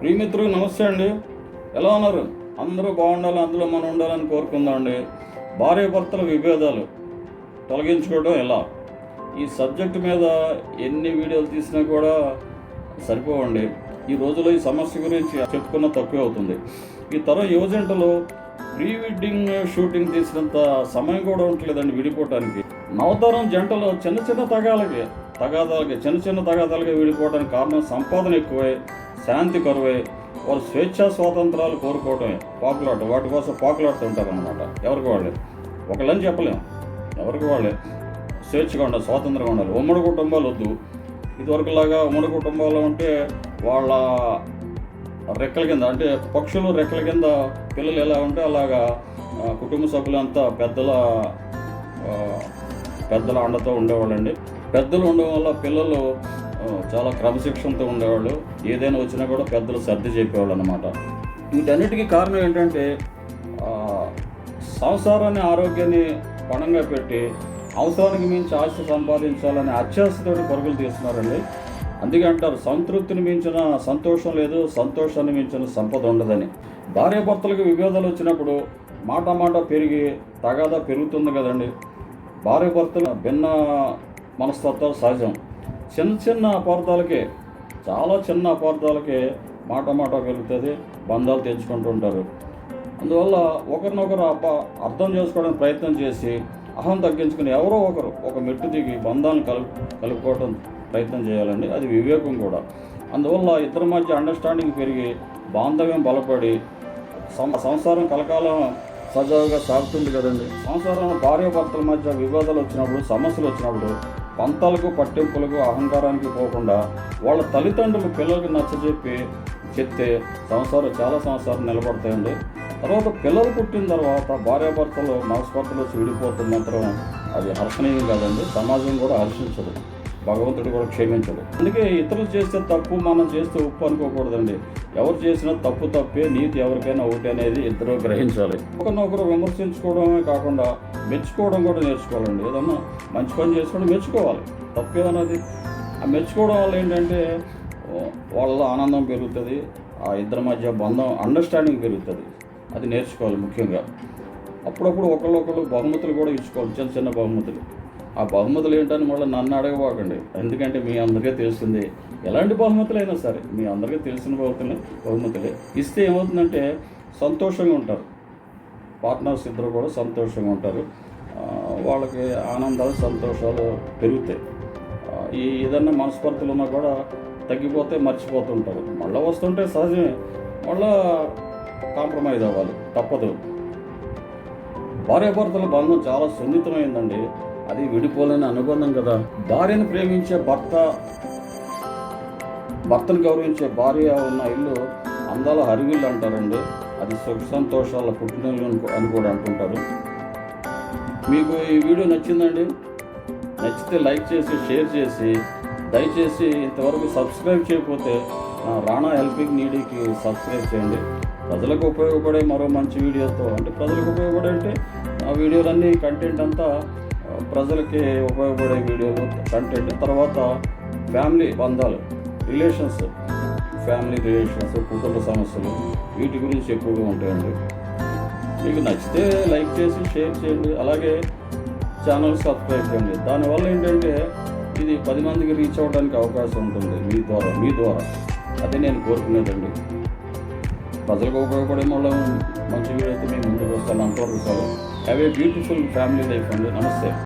ప్రియమిత్రులు నమస్తే అండి. ఎలా ఉన్నారు? అందరూ బాగుండాలి అందులో మనం ఉండాలని కోరుకుందామండి భార్య భర్తల విభేదాలు తొలగించుకోవడం ఎలా? ఈ సబ్జెక్ట్ మీద ఎన్ని వీడియోలు తీసినా కూడా సరిపోవండి. ఈ రోజులో ఈ సమస్య గురించి చెప్పుకున్న తక్కువే అవుతుంది. ఈ తరం యువజంటలో ప్రీ వెడ్డింగ్ షూటింగ్ తీసినంత సమయం కూడా ఉండలేదండి విడిపోవటానికి. నవతరం జంటలో చిన్న చిన్న తగాలకి తగాదాలకి చిన్న చిన్న తగాదాలకి విడిపోవడానికి కారణం సంపాదన ఎక్కువై శాంతి కరువై వారు స్వేచ్ఛా స్వాతంత్రాలు కోరుకోవటమే పాకులాట వాటి కోసం పాకులాడుతుంటారు అనమాట ఎవరికి వాళ్ళే? ఒకళ్ళని చెప్పలేం. ఎవరికి వాళ్ళే? స్వేచ్ఛగా ఉండాలి స్వాతంత్రంగా ఉండాలి. ఉమ్మడి కుటుంబాలు వద్దు. ఇదివరకులాగా ఉమ్మడి కుటుంబాలు ఉంటే వాళ్ళ రెక్కల కింద అంటే పక్షులు రెక్కల కింద పిల్లలు ఎలా ఉంటే అలాగా కుటుంబ సభ్యులంతా పెద్దల పెద్దల అండతో ఉండేవాళ్ళండి. పెద్దలు ఉండడం వల్ల పిల్లలు చాలా క్రమశిక్షణతో ఉండేవాళ్ళు. ఏదైనా వచ్చినా కూడా పెద్దలు సర్ది చెప్పేవాళ్ళు అనమాట వీటన్నిటికీ కారణం ఏంటంటే సంసారాన్ని ఆరోగ్యాన్ని పణంగా పెట్టి అవసరానికి మించి ఆస్తి సంపాదించాలని అత్యాశతోటి పరుగులు తీస్తున్నారండి. అందుకే అంటారు సంతృప్తిని మించిన సంతోషం లేదు సంతోషాన్ని మించిన సంపద ఉండదని. భార్యాభర్తలకు విభేదాలు వచ్చినప్పుడు మాట మాట పెరిగి తగాదా పెరుగుతుంది కదండి. భార్యాభర్తలు భిన్న మనస్తత్వాలు సహజం. చిన్న చిన్న అపార్థాలకే చాలా చిన్న అపార్థాలకే మాట మాట పెరుగుతుంది బంధాలు తెంచుకుంటూ ఉంటారు. అందువల్ల ఒకరినొకరు అబ్బా అర్థం చేసుకోవడానికి ప్రయత్నం చేసి అహం తగ్గించుకుని ఎవరో ఒకరు ఒక మెట్టు దిగి బంధాలను కలు కలుపుకోవడం ప్రయత్నం చేయాలండి. అది వివేకం కూడా. అందువల్ల ఇద్దరి మధ్య అండర్స్టాండింగ్ పెరిగి బాంధవ్యం బలపడి సం- సంసారం కలకాలం సజావుగా సాగుతుంది కదండి. సంసారంలో భార్య భర్తల మధ్య వివాదాలు వచ్చినప్పుడు సమస్యలు వచ్చినప్పుడు పంతాలకు పట్టింపులకు అహంకారానికి పోకుండా వాళ్ళ తల్లిదండ్రులు పిల్లలకి నచ్చజెప్పి చెప్తే సంవత్సరాలు చాలా సంవత్సరాలు నిలబడతాయండి. తర్వాత పిల్లలు పుట్టిన తర్వాత భార్యాభర్తలు మనస్పర్ధలు వచ్చి విడిపోతుంది మాత్రం అది హర్షణీయం కాదండి. సమాజం కూడా హర్షించదు. భగవంతుడు కూడా క్షమించడు. అందుకే ఇతరులు చేస్తే తప్పు మనం చేస్తే ఉప్పు అనుకోకూడదండి. ఎవరు చేసినా తప్పు తప్పే నీతి ఎవరికైనా ఒకటి అనేది ఇద్దరు గ్రహించాలి. ఒకరినొకరు విమర్శించుకోవడమే కాకుండా మెచ్చుకోవడం కూడా నేర్చుకోవాలండి. ఏదన్నా మంచి పని చేసుకోవడం మెచ్చుకోవాలి. తప్పేదన్నది ఆ మెచ్చుకోవడం వల్ల ఏంటంటే వాళ్ళ ఆనందం పెరుగుతుంది ఆ ఇద్దరి మధ్య బంధం అండర్స్టాండింగ్ పెరుగుతుంది. అది నేర్చుకోవాలి ముఖ్యంగా. అప్పుడప్పుడు ఒకళ్ళొకళ్ళు బహుమతులు కూడా ఇచ్చుకోవాలి చిన్న చిన్న బహుమతులు. ఆ బహుమతులు ఏంటని మళ్ళీ నన్ను అడగబోకండి. ఎందుకంటే మీ అందరికీ తెలుస్తుంది. ఎలాంటి బహుమతులు అయినా సరే మీ అందరికీ తెలిసిన బహుమతులే బహుమతులే. ఇస్తే ఏమవుతుందంటే సంతోషంగా ఉంటారు. పార్ట్నర్స్ ఇద్దరు కూడా సంతోషంగా ఉంటారు. వాళ్ళకి ఆనందాలు సంతోషాలు పెరుగుతాయి. ఈ ఏదన్నా మనస్పర్ధలు ఉన్నా కూడా తగ్గిపోతే మర్చిపోతుంటారు. మళ్ళీ వస్తుంటే సహజమే. మళ్ళీ కాంప్రమైజ్ అవ్వాలి. తప్పదు. భార్యాభర్తల బంధం చాలా సున్నితమైందండి. అది విడిపోలేని అనుబంధం కదా. భార్యను ప్రేమించే భర్త భర్తను గౌరవించే భార్య ఉన్న ఇల్లు అందాల హరివిల్లు అంటారండి. అది సుఖ సంతోషాల పుట్టినల్లు అని అని కూడా అంటుంటారు. మీకు ఈ వీడియో నచ్చిందండి? నచ్చితే లైక్ చేసి షేర్ చేసి దయచేసి ఇంతవరకు సబ్స్క్రైబ్ చేయకపోతే రాణా హెల్పింగ్ నీడీకి సబ్స్క్రైబ్ చేయండి. ప్రజలకు ఉపయోగపడే మరో మంచి వీడియోతో అంటే ప్రజలకు ఉపయోగపడే అంటే ఆ వీడియోలన్నీ కంటెంట్ అంతా ప్రజలకి ఉపయోగపడే వీడియోలు కంటెంట్ తర్వాత ఫ్యామిలీ బంధాలు రిలేషన్స్ ఫ్యామిలీ రిలేషన్స్ కుటుంబ సమస్యలు వీటి గురించి ఎక్కువగా ఉంటాయండి. మీకు నచ్చితే లైక్ చేసి షేర్ చేయండి. అలాగే ఛానల్ సబ్స్క్రైబ్ చేయండి. దానివల్ల ఏంటంటే ఇది పది మందికి రీచ్ అవ్వడానికి అవకాశం ఉంటుంది మీ ద్వారా మీ ద్వారా. అది నేను కోరుకునేదండి. ప్రజలకు ఉపయోగపడే మళ్ళీ మంచి వీడియోతో మేము ముందుకు వస్తాను అంతవరకు sir have a beautiful family life అండి. నమస్తే.